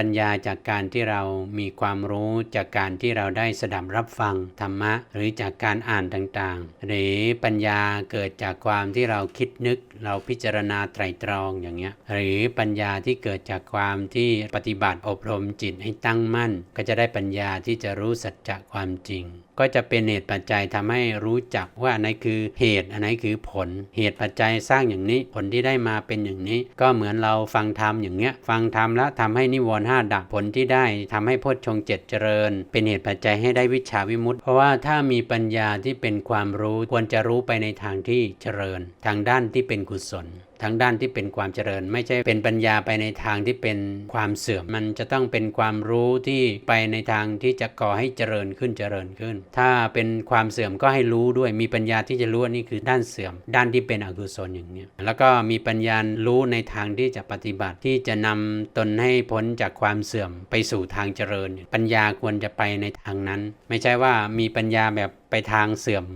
ปัญญาจากการที่เรามีความรู้จากการที่เราได้สดับรับฟังธรรมะ หรือจากการอ่านต่างๆ หรือปัญญาเกิดจากความที่เราคิดนึก เราพิจารณาไตรตรองอย่างเงี้ยหรือปัญญาที่เกิดจากความที่ปฏิบัติอบรมจิตให้ตั้งมั่น ก็จะได้ปัญญาที่จะรู้สัจจะความจริง ก็จะเป็นเหตุปัจจัยทำให้รู้จักว่าอันไหนคือเหตุอันไหนคือผล เหตุปัจจัยสร้างอย่างนี้ผลที่ได้มาเป็นอย่างนี้ ก็เหมือนเราฟังธรรมอย่างเงี้ยฟังธรรมแล้วทำให้นิวรณ์ห้าดับผลที่ได้ทำให้พจชงเจ็ดเจริญ เป็นเหตุปัจจัยให้ได้วิชาวิมุตติ เพราะว่าถ้ามีปัญญาที่เป็นความรู้ควรจะรู้ไปในทางที่เจริญ ทางด้านที่เป็นกุศลทางด้านที่เป็นความเจริญ ไม่ใช่เป็นปัญญาไปในทางที่เป็นความเสื่อม มันจะต้องเป็นความรู้ที่ไปในทางที่จะก่อให้เจริญขึ้นเจริญขึ้น ถ้าเป็นความเสื่อมก็ให้รู้ด้วยมีปัญญาที่จะรู้นี่คือด้านเสื่อม ด้านที่เป็นอกุศลอย่างนี้แล้วก็มีปัญญารู้ในทางที่จะปฏิบัติที่จะนำตนให้พ้นจากความเสื่อมไปสู่ทางเจริญ ปัญญาควรจะไปในทางนั้น ไม่ใช่ว่ามีปัญญาแบบไปทางเสื่อม